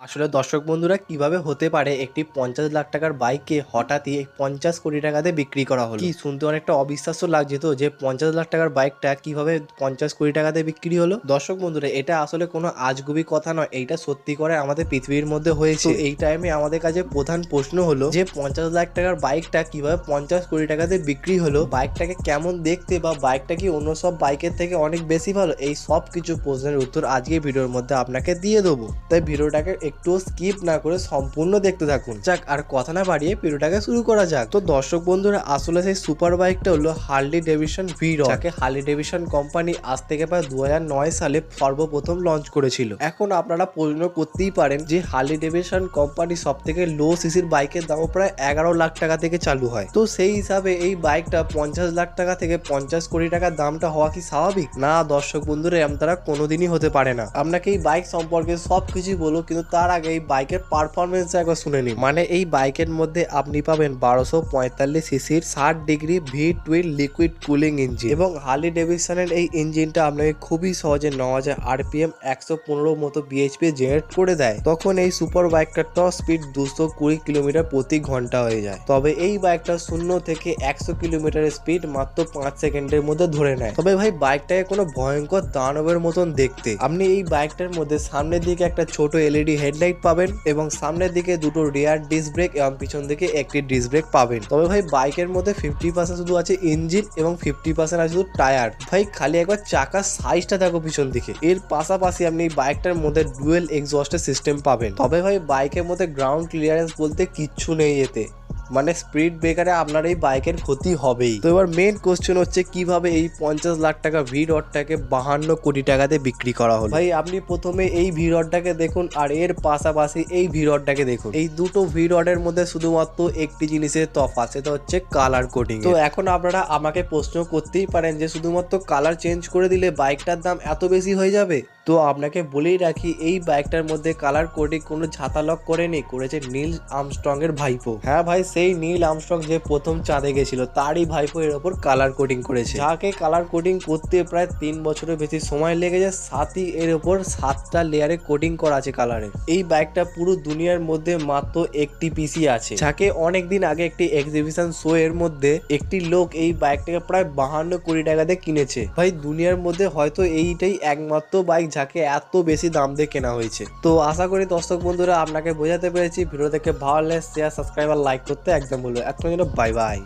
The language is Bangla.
আসলে দর্শক বন্ধুরা কীভাবে হতে পারে একটি পঞ্চাশ লাখ টাকার বাইককে হঠাৎই পঞ্চাশ কোটি টাকাতে বিক্রি করা হলো? কি শুনতে অনেকটা অবিশ্বাস্য লাগছে তো যে পঞ্চাশ লাখ টাকার বাইকটা কীভাবে পঞ্চাশ কোটি টাকাতে বিক্রি হলো? দর্শক বন্ধুরা এটা আসলে কোনো আজগুবি কথা নয় এইটা সত্যি করে আমাদের পৃথিবীর মধ্যে হয়েছে। এই টাইমে আমাদের কাছে প্রধান প্রশ্ন হলো যে পঞ্চাশ লাখ টাকার বাইকটা কীভাবে পঞ্চাশ কোটি টাকাতে বিক্রি হলো? বাইকটাকে কেমন দেখতে বা বাইকটা কি অন্য সব বাইকের থেকে অনেক বেশি ভালো? এই সব কিছু প্রশ্নের উত্তর আজকে ভিডিওর মধ্যে আপনাকে দিয়ে দেবো। তাই ভিডিওটাকে একটু স্কিপ না করে সম্পূর্ণ দেখতে থাকুন। যাক, আর কথা না বাড়িয়ে ভিডিওটাকে শুরু করা যাক। তো দর্শক বন্ধুরা, আসলে সেই সুপার বাইকটা হলো হার্লি ডেভিশন ভিড যাকে হার্লি ডেভিশন কোম্পানি আজ থেকে প্রায় দু হাজার নয় সালে সর্বপ্রথম লঞ্চ করেছিল। এখন আপনারা প্রশ্ন করতেই পারেন যে হার্লি ডেভিশন কোম্পানি সব থেকে লো সিসির বাইকের দামও প্রায় এগারো লাখ টাকা থেকে চালু হয়। তো সেই হিসাবে এই বাইকটা পঞ্চাশ লাখ টাকা থেকে পঞ্চাশ কোটি টাকার দামটা হওয়া কি স্বাভাবিক? না দর্শক বন্ধুরা, এরম তারা কোনোদিনই হতে পারে না। আপনাকে এই বাইক সম্পর্কে সব কিছুই বলব কিন্তু তার আগে এই বাইকের পারফরমেন্স একবার শুনে নিন। মানে এই বাইকের মধ্যে আপনি পাবেন বারোশো পঁয়তাল্লিশ সিসির ষাট degree V twin liquid cooling engine এবং হার্লি ডেভিসনের এই ইঞ্জিনটা আপনাকে খুবই সহজে ন হাজার আরপিএম একশো পনেরো মতো বিএইচপি জেনারেট করে দেয়। তখন এই সুপার বাইকটার টপ স্পিড দুশো কুড়ি কিলোমিটার প্রতি ঘণ্টা হয়ে যায়। তবে এই বাইকটা শূন্য থেকে একশো কিলোমিটার স্পিড মাত্র পাঁচ সেকেন্ডের মধ্যে ধরে নেয়। তবে ভাই বাইকটাকে কোনো ভয়ঙ্কর দানবের মতন দেখতে। আপনি এই বাইকটার মধ্যে সামনের দিকে একটা ছোট এলইডি হেডলাইট পাবেন এবং সামনের দিকে দুটো রিয়ার ডিস্ক ব্রেক এবং পিছন দিকে একটি ডিস্ক ব্রেক পাবেন। তবে ভাই, বাইকের মধ্যে ফিফটি পার্সেন্ট শুধু আছে ইঞ্জিন এবং ফিফটি পার্সেন্ট আছে শুধু টায়ার ভাই, খালি একবার চাকার সাইজটা দেখো পিছন দিকে। এর পাশাপাশি আপনি বাইকটার মধ্যে ডুয়েল এক্সস্টের সিস্টেম পাবেন। তবে ভাই, বাইকের মধ্যে গ্রাউন্ড ক্লিয়ারেন্স বলতে কিচ্ছু নেই এতে। মানে স্পিড ব্রেকারে আপনার এই বাইকের ক্ষতি হবেই। তো এবার মেন কোশ্চেন হচ্ছে, কীভাবে এই পঞ্চাশ লাখ টাকা ভি রডটাকে বাহান্ন কোটি টাকাতে বিক্রি করা হলো? ভাই, আপনি প্রথমে এই ভি রডটাকে দেখুন, আর এর পাশাপাশি এই ভি রডটাকে দেখুন। এই দুটো ভি রডের মধ্যে শুধুমাত্র একটি জিনিসের তফাৎ, সেটা হচ্ছে কালার কোডিং তো এখন আপনারা আমাকে প্রশ্ন করতেই পারেন যে, শুধুমাত্র কালার চেঞ্জ করে দিলে বাইকটার দাম এত বেশি হয়ে যাবে? তো আপনাকে বলেই রাখি, এই বাইকটার মধ্যে কালার কোডিং কোনো ঝাঁতালক করেনি, করেছে নীল আমস্ট্রং এর ভাইপো। হ্যাঁ ভাই সেই নীল আমস্ট্রং যে প্রথম চাঁদে গেছিল, তারই ভাইপো এর ওপর কালার কোডিং করেছে। যাকে কালার কোডিং করতে প্রায় তিন বছরের বেশি সময় লেগে যায় সাতই এর ওপর সাতটা লেয়ারে কোডিং করা আছে কালারের এই বাইকটা পুরো দুনিয়ার মধ্যে মাত্র একটি পিসি আছে, যাকে অনেকদিন আগে একটি এক্সিবিশন শো এর মধ্যে একটি লোক এই বাইকটাকে প্রায় বাহান্ন কোটি টাকা দিয়ে কিনেছে। ভাই, দুনিয়ার মধ্যে হয়তো এইটাই একমাত্র বাইক যাকে এত বেশি দাম দিয়ে কেনা হয়েছে। তো আশা করি দর্শক বন্ধুরা, আপনাকে বোঝাতে পেরেছি। ভিডিও দেখে ভালো লাগলে শেয়ার সাবস্ক্রাইব আর লাইক করতে একদম বলব এখন জন্য বাই বাই